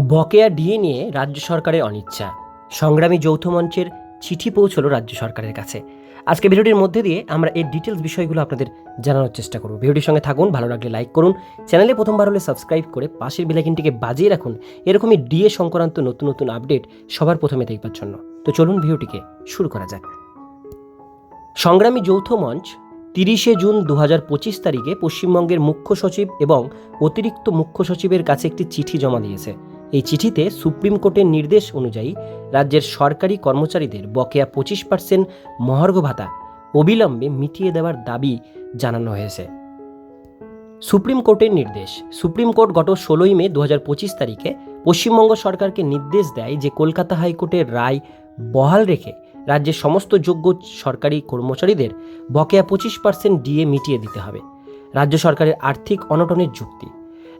বকেয়া ডিএ নিয়ে রাজ্য সরকারের অনিচ্ছা। সংগ্রামী যৌথ মঞ্চের চিঠি পৌঁছলো রাজ্য সরকারের কাছে। আজকে ভিডিওটির মধ্যে দিয়ে আমরা এর ডিটেলস বিষয়গুলো আপনাদের জানানোর চেষ্টা করব। ভিডিওটির সঙ্গে থাকুন, ভালো লাগলে লাইক করুন। চ্যানেলে প্রথমবার হলে সাবস্ক্রাইব করে পাশের বেলাইকিনটিকে বাজিয়ে রাখুন। এরকমই ডিএ সংক্রান্ত নতুন নতুন আপডেট সবার প্রথমে দেখবার জন্য। তো চলুন ভিডিওটিকে শুরু করা যাক। সংগ্রামী যৌথ মঞ্চ তিরিশে জুন দু পঁচিশ তারিখে পশ্চিমবঙ্গের মুখ্য সচিব এবং অতিরিক্ত মুখ্য সচিবের কাছে একটি চিঠি জমা দিয়েছে। এই চিঠিতে সুপ্রিম কোর্টের নির্দেশ অনুযায়ী রাজ্যের সরকারি কর্মচারীদের বকেয়া পঁচিশ পার্সেন্ট মহার্ঘ ভাতা অবিলম্বে মিটিয়ে দেওয়ার দাবি জানানো হয়েছে। সুপ্রিম কোর্টের নির্দেশ, সুপ্রিম কোর্ট গত ষোলোই মে দু হাজার পঁচিশ তারিখে পশ্চিমবঙ্গ সরকারকে নির্দেশ দেয় যে কলকাতা হাইকোর্টের রায় বহাল রেখে রাজ্যের সমস্ত যোগ্য সরকারি কর্মচারীদের বকেয়া পঁচিশ পার্সেন্ট ডিএ মিটিয়ে দিতে হবে। রাজ্য সরকারের আর্থিক অনটনের যুক্তি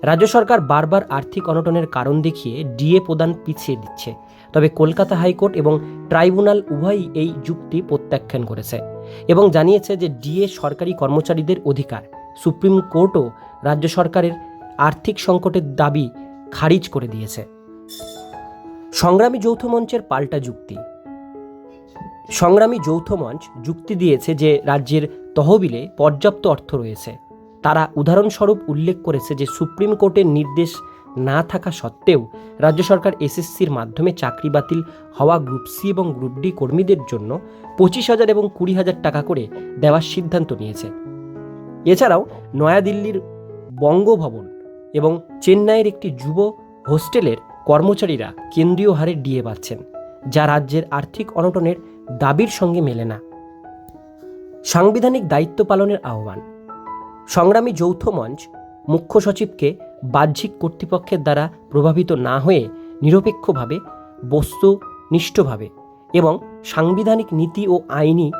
রাজ্য সরকার বারবার আর্থিক অনটনের কারণ দেখিয়ে ডিএ প্রদান পিছিয়ে দিচ্ছে। তবে কলকাতা হাইকোর্ট এবং ট্রাইব্যুনাল উভয়ই এই যুক্তি প্রত্যাখ্যান করেছে এবং জানিয়েছে যে ডিএ সরকারি কর্মচারীদের অধিকার। সুপ্রিম কোর্টও রাজ্য সরকারের আর্থিক সংকটের দাবি খারিজ করে দিয়েছে। সংগ্রামী যৌথ মঞ্চের পাল্টা যুক্তি। সংগ্রামী যৌথ মঞ্চ যুক্তি দিয়েছে যে রাজ্যের তহবিলে পর্যাপ্ত অর্থ রয়েছে। তারা উদাহরণস্বরূপ উল্লেখ করেছে যে সুপ্রিম কোর্টের নির্দেশ না থাকা সত্ত্বেও রাজ্য সরকার এসএসসির মাধ্যমে চাকরি বাতিল হওয়া গ্রুপ সি এবং গ্রুপ ডি কর্মীদের জন্য পঁচিশ হাজার এবং কুড়ি হাজার টাকা করে দেওয়ার সিদ্ধান্ত নিয়েছে। এছাড়াও নয়াদিল্লির বঙ্গভবন এবং চেন্নাইয়ের একটি যুব হোস্টেলের কর্মচারীরা কেন্দ্রীয় হারে ডিএ পাচ্ছেন যা রাজ্যের আর্থিক অনটনের দাবির সঙ্গে মেলে না। সাংবিধানিক দায়িত্ব পালনের আহ্বান সংগ্রামী যৌথ মঞ্চ মুখ্য সচিবকে বাহ্যিক কর্তৃপক্ষের দ্বারা প্রভাবিত না হয়ে নিরপেক্ষভাবে, বস্তুনিষ্ঠভাবে এবং সাংবিধানিক নীতি ও আইনি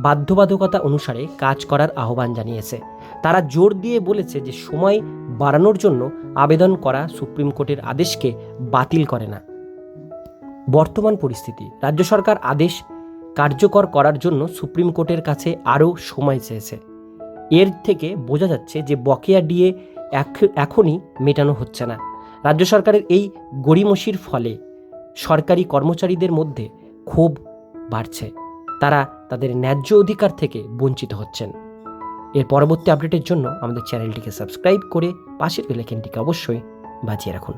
বাধ্যবাধকতা অনুসারে কাজ করার আহ্বান জানিয়েছে। তারা জোর দিয়ে বলেছে যে সময় বাড়ানোর জন্য আবেদন করা সুপ্রিম কোর্টের আদেশকে বাতিল করে না। বর্তমান পরিস্থিতি, রাজ্য সরকার আদেশ কার্যকর করার জন্য সুপ্রিম কোর্টের কাছে আরও সময় চেয়েছে। এর থেকে বোঝা যাচ্ছে যে বকেয়া ডিএ এখ- এখনই মেটানো হচ্ছে না। রাজ্য সরকারের এই গড়িমসির ফলে সরকারি কর্মচারীদের মধ্যে ক্ষোভ বাড়ছে। তারা তাদের ন্যায্য অধিকার থেকে বঞ্চিত হচ্ছেন। এর পরবর্তী আপডেটের জন্য আমাদের চ্যানেলটিকে সাবস্ক্রাইব করে পাশের বেলাইকেনটিকে অবশ্যই বাঁচিয়ে রাখুন।